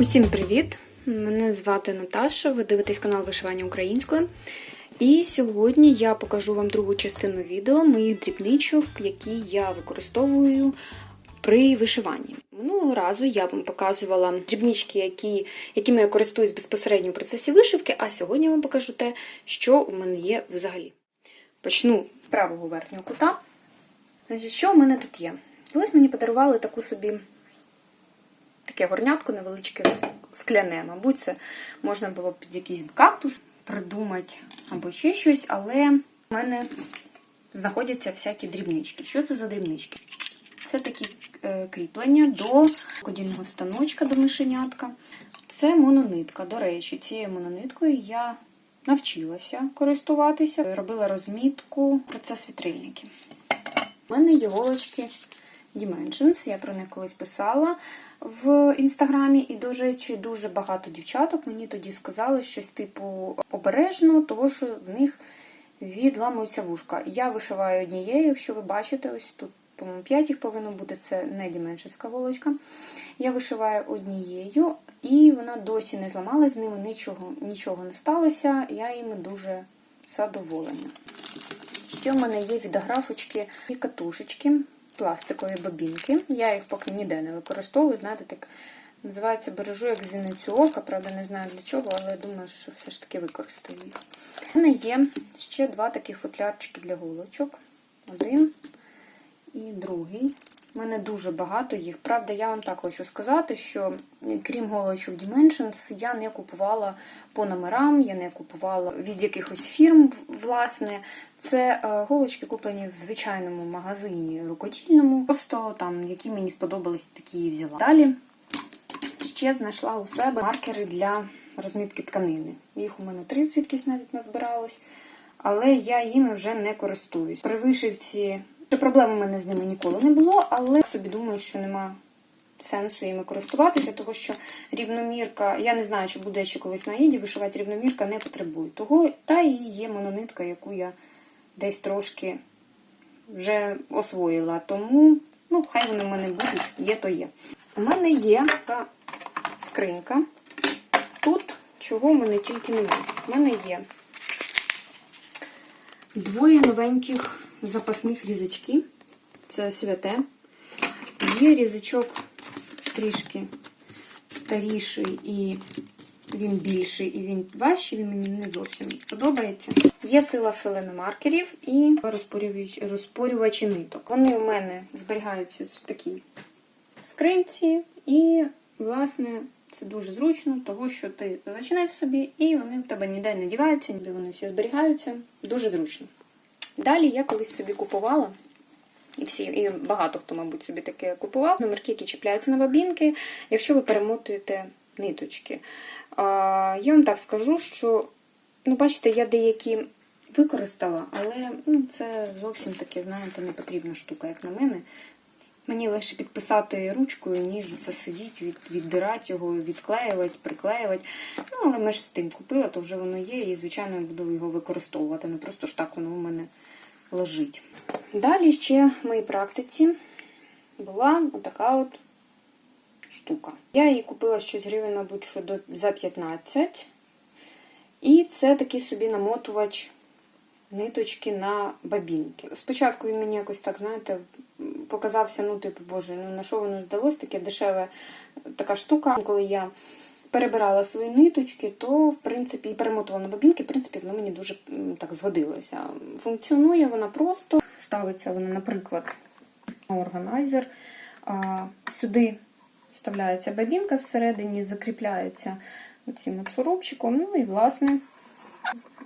Усім привіт! Мене звати Наташа, ви дивитесь канал Вишивання українською. І сьогодні я покажу вам другу частину відео моїх дрібничок, які я використовую при вишиванні. Минулого разу я вам показувала дрібнички, які, якими я користуюсь безпосередньо в процесі вишивки, а сьогодні я вам покажу те, що у мене є взагалі. Почну з правого верхнього кута. Значить, що у мене тут є? Колись мені подарували таку собі таке горнятко невеличке скляне. Мабуть, це можна було під якийсь кактус придумати або ще щось, але в мене знаходяться всякі дрібнички. Що це за дрібнички? Це такі е, кріплення до кодільного станочка до мишенятка. Це мононитка. До речі, цією монониткою я навчилася користуватися, робила розмітку процес вітрильників. У мене є голочки Dimensions, я про них колись писала в інстаграмі, і, до речі, дуже багато дівчаток мені тоді сказали щось типу обережно, того що в них відламуються вушка. Я вишиваю однією, якщо ви бачите, ось тут, по-моєму, 5 їх повинно бути, це не діменшівська голочка. Я вишиваю однією, і вона досі не зламалась, з ними нічого, нічого не сталося, я їми дуже задоволена. Ще в мене є відографочки і катушечки, пластикові бобінки. Я їх поки ніде не використовую. Знаєте, так називається бережу як зіницю ока. Правда, не знаю для чого, але думаю, що все ж таки використаю їх. У мене є ще два таких футлярчики для голочок. Один і другий. У мене дуже багато їх. Правда, я вам так хочу сказати, що крім голочок Dimensions, я не купувала по номерам, я не купувала від якихось фірм, власне. Це е, голочки куплені в звичайному магазині рукодільному. Просто там, які мені сподобались, такі і взяла. Далі ще знайшла у себе маркери для розмітки тканини. Їх у мене три, звідкись навіть назбиралось, але я їми вже не користуюсь. При вишивці проблем у мене з ними ніколи не було, але собі думаю, що нема сенсу їми користуватися, тому що рівномірка, я не знаю, чи буде ще колись на іді вишивати рівномірка не потребує. Того та і є мононитка, яку я десь трошки вже освоїла. Тому, ну, хай вони в мене будуть, є, то є. У мене є така скринька. Тут чого в мене тільки немає. У мене є двоє новеньких запасних різачків. Це святе. Є різачок трішки старіший, і він більший, і він важчий, він мені не зовсім подобається. Є сила селеномаркерів і розпорювачі, ниток. Вони у мене зберігаються в такій скринці, і, власне, це дуже зручно, тому що ти зачинив собі, і вони в тебе ніде не діваються, ніде вони всі зберігаються. Дуже зручно. Далі я колись собі купувала, і всі, і багато хто, мабуть, собі таке купував, номерки, які чіпляються на бабінки, якщо ви перемотуєте ниточки. А, я вам так скажу, що, ну, бачите, я деякі використала, але ну, це зовсім таке, знаєте, не потрібна штука, як на мене. Мені легше підписати ручкою, ніж це сидіти, від, віддирати його, відклеювати, приклеювати. Ну, але ж з тим купила, то вже воно є, і, звичайно, я буду його використовувати. Не просто ж так воно у мене лежить. Далі ще в моїй практиці була отака от штука. Я її купила щось гривень, мабуть, що до, за 15. І це такий собі намотувач ниточки на бабінки. Спочатку він мені якось так, знаєте, показався, ну, типу, боже, ну на що воно здалось, таке дешеве така штука. Коли я перебирала свої ниточки, то, в принципі, і перемотувала на бабінки, в принципі, воно мені дуже так згодилося. Функціонує вона просто, ставиться вона, наприклад, на органайзер. Сюди вставляється бабінка всередині, закріпляється цим шурупчиком, ну і, власне,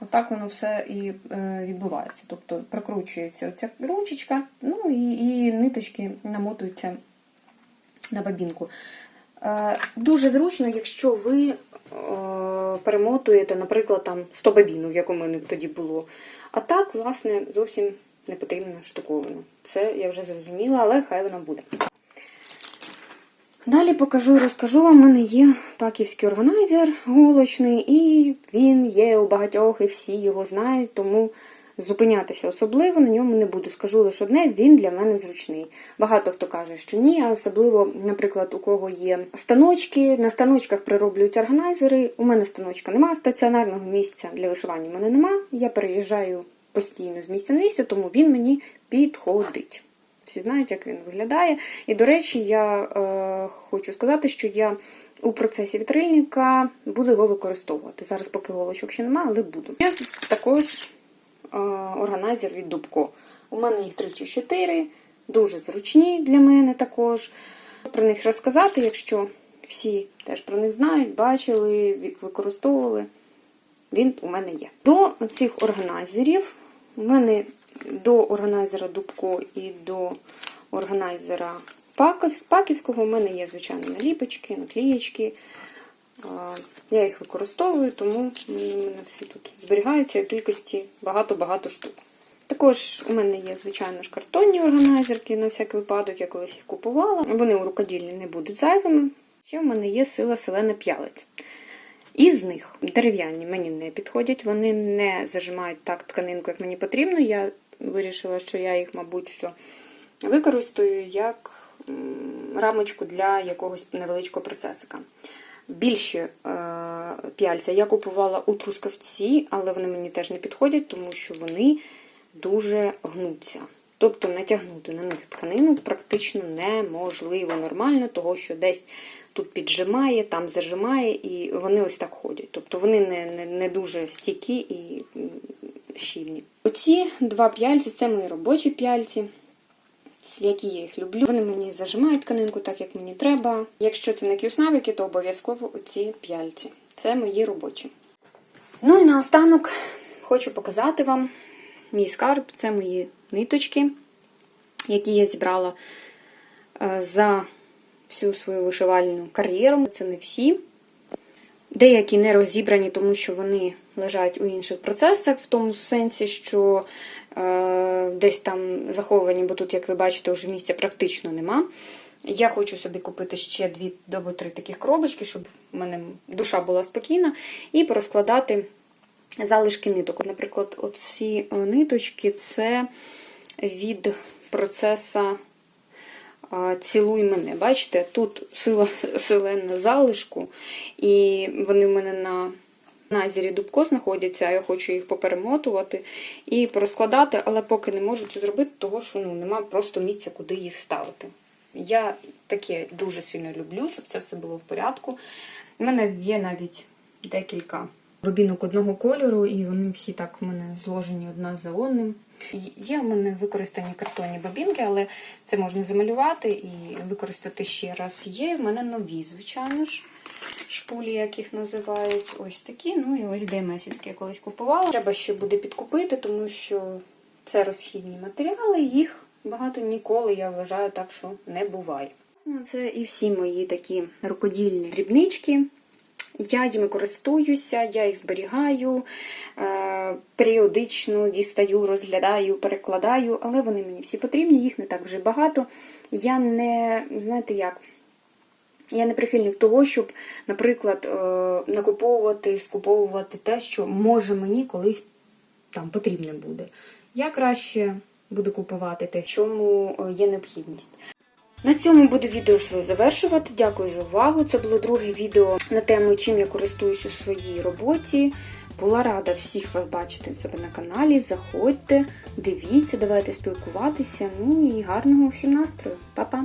Отак воно все і е, відбувається. Тобто прокручується оця ручечка, ну і і ниточки намотуються на бабінку. Е, дуже зручно, якщо ви е, перемотуєте, наприклад, там 100 бабінок, як у мене тоді було. А так, власне, зовсім не потрібна штуковина. Це я вже зрозуміла, але хай вона буде. Далі покажу і розкажу вам, у мене є паківський органайзер голочний, і він є у багатьох, і всі його знають, тому зупинятися особливо на ньому не буду. Скажу лише одне, він для мене зручний. Багато хто каже, що ні, а особливо, наприклад, у кого є станочки, на станочках прироблюються органайзери. У мене станочка немає, стаціонарного місця для вишивання в мене нема. Я переїжджаю постійно з місця на місце, тому він мені підходить. Всі знають, як він виглядає. І, до речі, я е, хочу сказати, що я у процесі вітрильника буду його використовувати. Зараз поки голочок ще немає, але буду. Я також е, органайзер від Дубко. У мене їх 3 чи 4, дуже зручні для мене також. Про них розказати, якщо всі теж про них знають, бачили, використовували. Він у мене є. До цих органайзерів у мене до органайзера Дубко і до органайзера Паківського у мене є, звичайно, наліпочки, наклеєчки. А, Я їх використовую, тому мене всі тут зберігаються в кількості багато-багато штук. Також у мене є, звичайно ж, картонні органайзерки на всякий випадок, я колись їх купувала. Вони у рукоділлі не будуть зайвими. Ще в мене є сила селена п'ялець. Із них дерев'яні мені не підходять, вони не зажимають так тканинку, як мені потрібно. Я вирішила, що я їх, мабуть, що використаю як рамочку для якогось невеличкого процесика. Більші е, п'яльця я купувала у трускавці, але вони мені теж не підходять, тому що вони дуже гнуться. Тобто натягнути на них тканину практично неможливо нормально, того що десь тут піджимає, там зажимає, і вони ось так ходять. Тобто вони не, не, не дуже стійкі і щільні. Оці два п'яльці це мої робочі п'яльці, які я їх люблю. Вони мені зажимають тканинку так, як мені треба. Якщо це не кюснавики, то обов'язково оці п'яльці. Це мої робочі. Ну і наостанок хочу показати вам мій скарб. Це мої ниточки, які я зібрала е, за всю свою вишивальну кар'єру. Це не всі. Деякі не розібрані, тому що вони лежать у інших процесах, в тому сенсі, що е, десь там заховані, бо тут, як ви бачите, вже місця практично нема. Я хочу собі купити ще дві або три таких коробочки, щоб в мене душа була спокійна, і порозкладати залишки ниток. Наприклад, оці е, ниточки це від процеса Цілуй мене. Бачите, тут сила селена залишку, і вони в мене на назірі дубко знаходяться, а я хочу їх поперемотувати і порозкладати, але поки не можу це зробити, тому що ну, нема просто місця, куди їх ставити. Я таке дуже сильно люблю, щоб це все було в порядку. У мене є навіть декілька бобінок одного кольору, і вони всі так в мене зложені одна за одним. Є в мене використані картонні бобінки, але це можна замалювати і використати ще раз. Є в мене нові, звичайно ж, шпулі, як їх називають. Ось такі. Ну і ось ДМСівські я колись купувала. Треба ще буде підкупити, тому що це розхідні матеріали, їх багато ніколи, я вважаю, так що не буває. Ну, це і всі мої такі рукодільні дрібнички. Я їми користуюся, я їх зберігаю, е, періодично дістаю, розглядаю, перекладаю, але вони мені всі потрібні, їх не так вже багато. Я не, знаєте як, я не прихильник того, щоб, наприклад, е, накуповувати, скуповувати те, що може мені колись там потрібне буде. Я краще буду купувати те, в чому е, є необхідність. На цьому буду відео своє завершувати. Дякую за увагу. Це було друге відео на тему, чим я користуюсь у своїй роботі. Була рада всіх вас бачити у себе на каналі. Заходьте, дивіться, давайте спілкуватися. Ну і гарного всім настрою. Па-па!